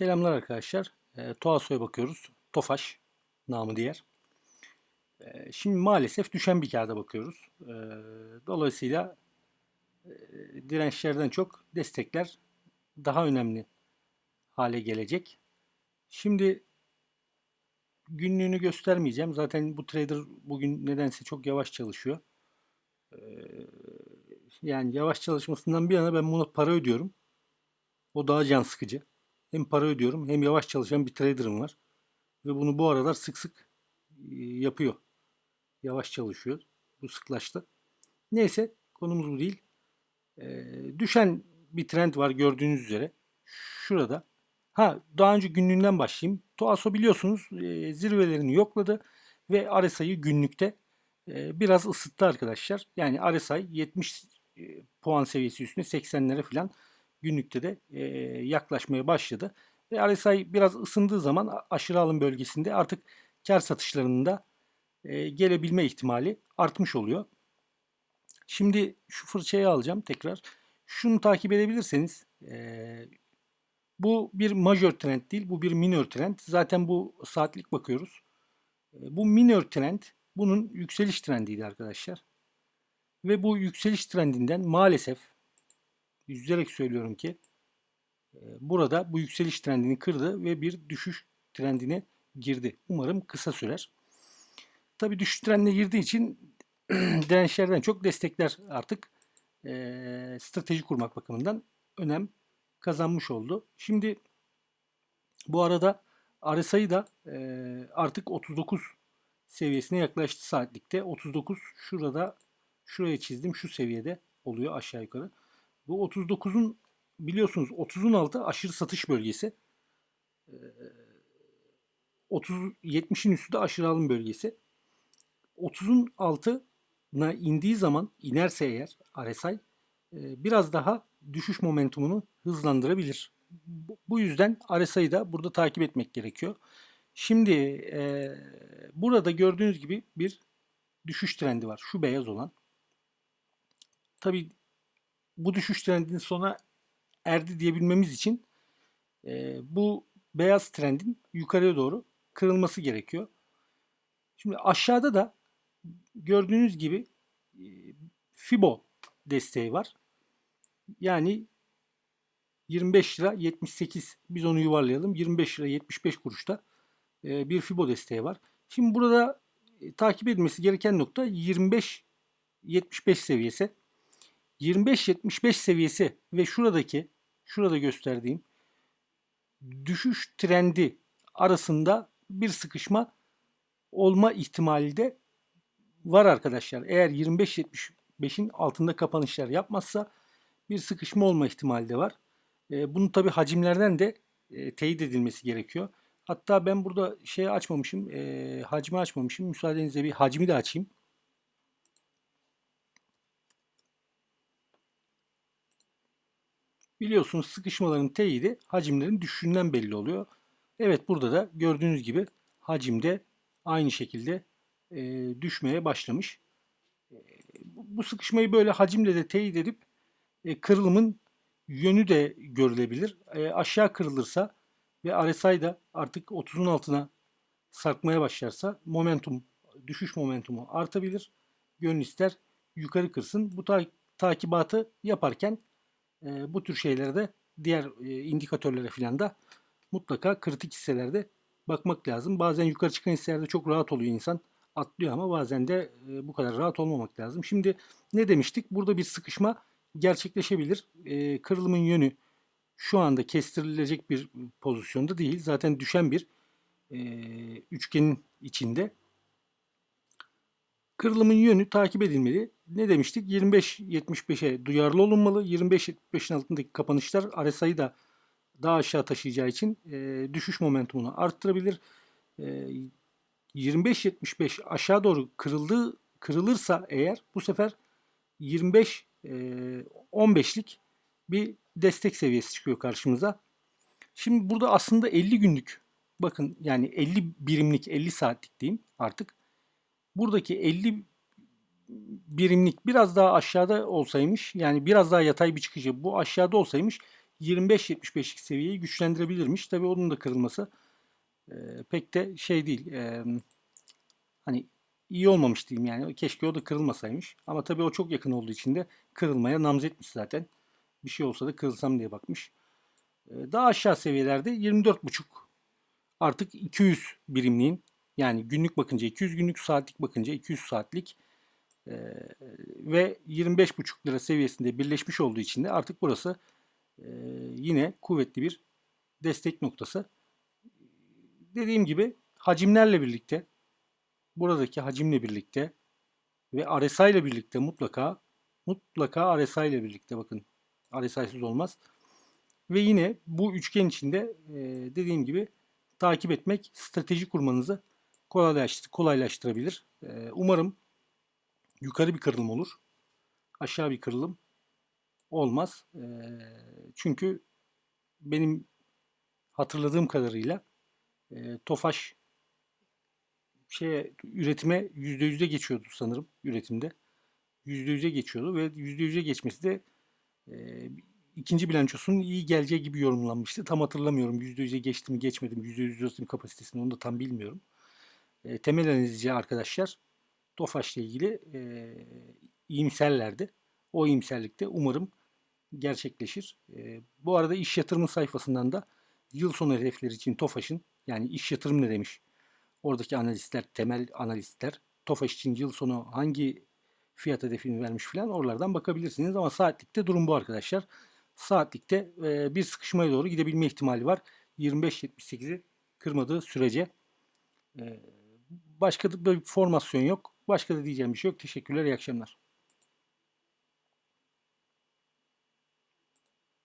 Selamlar arkadaşlar. E, Toaso'ya bakıyoruz. Tofaş namı diğer. E, şimdi maalesef düşen bir kağıda bakıyoruz. E, dolayısıyla e, dirençlerden çok destekler daha önemli hale gelecek. Şimdi günlüğünü göstermeyeceğim. Zaten bu trader bugün nedense çok yavaş çalışıyor. E, yani yavaş çalışmasından bir yana ben buna para ödüyorum. O daha can sıkıcı. Hem para ödüyorum hem yavaş çalışan bir trader'ım var. Ve bunu bu aralar sık sık yapıyor. Yavaş çalışıyor. Bu sıklaştı. Neyse konumuz bu değil. E, düşen bir trend var gördüğünüz üzere. Şurada. Ha daha önce günlüğünden başlayayım. Toaso biliyorsunuz e, zirvelerini yokladı ve RSI'yi günlükte e, biraz ısıttı arkadaşlar. Yani RSI 70 e, puan seviyesi üstüne 80'lere falan günlükte de e, yaklaşmaya başladı. Ve RSI biraz ısındığı zaman aşırı alım bölgesinde artık kar satışlarının da e, gelebilme ihtimali artmış oluyor. Şimdi şu fırçayı alacağım tekrar. Şunu takip edebilirseniz e, bu bir majör trend değil, bu bir minör trend. Zaten bu saatlik bakıyoruz. E, bu minör trend bunun yükseliş trendiydi arkadaşlar. Ve bu yükseliş trendinden maalesef üzülerek söylüyorum ki e, burada bu yükseliş trendini kırdı ve bir düşüş trendine girdi. Umarım kısa sürer. Tabi düşüş trendine girdiği için dirençlerden çok destekler artık e, strateji kurmak bakımından önem kazanmış oldu. Şimdi bu arada RSI da e, artık 39 seviyesine yaklaştı saatlikte. 39 şurada şuraya çizdim şu seviyede oluyor aşağı yukarı. Bu 39'un biliyorsunuz 30'un altı aşırı satış bölgesi. Ee, 30 70'in üstü de aşırı alım bölgesi. 30'un altına indiği zaman inerse eğer RSI e, biraz daha düşüş momentumunu hızlandırabilir. Bu- yüzden RSI'yi da burada takip etmek gerekiyor. Şimdi e, burada gördüğünüz gibi bir düşüş trendi var. Şu beyaz olan. Tabii bu düşüş trendinin sona erdi diyebilmemiz için e, bu beyaz trendin yukarıya doğru kırılması gerekiyor. Şimdi aşağıda da gördüğünüz gibi e, Fibo desteği var. Yani 25 lira 78 biz onu yuvarlayalım 25 lira 75 kuruşta e, bir Fibo desteği var. Şimdi burada e, takip edilmesi gereken nokta 25 75 seviyesi. 25-75 seviyesi ve şuradaki şurada gösterdiğim düşüş trendi arasında bir sıkışma olma ihtimali de var arkadaşlar. Eğer 25-75'in altında kapanışlar yapmazsa bir sıkışma olma ihtimali de var. E, bunun tabi hacimlerden de e, teyit edilmesi gerekiyor. Hatta ben burada şey açmamışım, e, hacmi açmamışım. Müsaadenizle bir hacmi de açayım. Biliyorsunuz sıkışmaların teyidi hacimlerin düşüşünden belli oluyor. Evet burada da gördüğünüz gibi hacimde aynı şekilde e, düşmeye başlamış. E, bu sıkışmayı böyle hacimle de teyit edip e, kırılımın yönü de görülebilir. E, aşağı kırılırsa ve RSI da artık 30'un altına sarkmaya başlarsa momentum, düşüş momentumu artabilir. Gönül ister yukarı kırsın. Bu ta- takibatı yaparken e, bu tür şeylere de diğer e, indikatörlere filan da mutlaka kritik hisselerde bakmak lazım. Bazen yukarı çıkan hisselerde çok rahat oluyor insan atlıyor ama bazen de e, bu kadar rahat olmamak lazım. Şimdi ne demiştik? Burada bir sıkışma gerçekleşebilir. E, kırılımın yönü şu anda kestirilecek bir pozisyonda değil. Zaten düşen bir e, üçgenin içinde. Kırılımın yönü takip edilmeli. Ne demiştik? 25-75'e duyarlı olunmalı. 25-75'in altındaki kapanışlar RSI'yi da daha aşağı taşıyacağı için e, düşüş momentumunu arttırabilir. E, 25-75 aşağı doğru kırıldığı kırılırsa eğer bu sefer 25 e, 15'lik bir destek seviyesi çıkıyor karşımıza. Şimdi burada aslında 50 günlük bakın yani 50 birimlik 50 saatlik diyeyim artık. Buradaki 50 birimlik biraz daha aşağıda olsaymış yani biraz daha yatay bir çıkışı bu aşağıda olsaymış 25-75'lik seviyeyi güçlendirebilirmiş. Tabii onun da kırılması e, pek de şey değil. e, hani iyi olmamış diyeyim yani. Keşke o da kırılmasaymış. Ama tabii o çok yakın olduğu için de kırılmaya namzetmiş zaten. Bir şey olsa da kırılsam diye bakmış. E, daha aşağı seviyelerde 24.5 artık 200 birimliğin yani günlük bakınca 200 günlük saatlik bakınca 200 saatlik ve 25,5 lira seviyesinde birleşmiş olduğu için de artık burası e, yine kuvvetli bir destek noktası. Dediğim gibi hacimlerle birlikte buradaki hacimle birlikte ve RSI ile birlikte mutlaka mutlaka RSI ile birlikte bakın RSI'siz olmaz. Ve yine bu üçgen içinde e, dediğim gibi takip etmek strateji kurmanızı kolaylaştır, kolaylaştırabilir. E, umarım yukarı bir kırılım olur. Aşağı bir kırılım olmaz. E, çünkü benim hatırladığım kadarıyla e, Tofaş şey üretime %100'e geçiyordu sanırım üretimde. %100'e geçiyordu ve %100'e geçmesi de e, ikinci bilançosunun iyi geleceği gibi yorumlanmıştı. Tam hatırlamıyorum %100'e geçti mi geçmedi mi %100 üretim kapasitesini onu da tam bilmiyorum. E, temel analizci arkadaşlar Tofaş'la ilgili e, iyimserlerdi. O iyimserlikte umarım gerçekleşir. E, bu arada iş yatırımı sayfasından da yıl sonu hedefleri için Tofaş'ın yani iş yatırım ne demiş? Oradaki analistler, temel analistler Tofaş için yıl sonu hangi fiyat hedefini vermiş filan oralardan bakabilirsiniz. Ama saatlikte durum bu arkadaşlar. Saatlikte e, bir sıkışmaya doğru gidebilme ihtimali var. 25.78'i kırmadığı sürece. E, başka bir formasyon yok. Başka da diyeceğim bir şey yok. Teşekkürler, iyi akşamlar.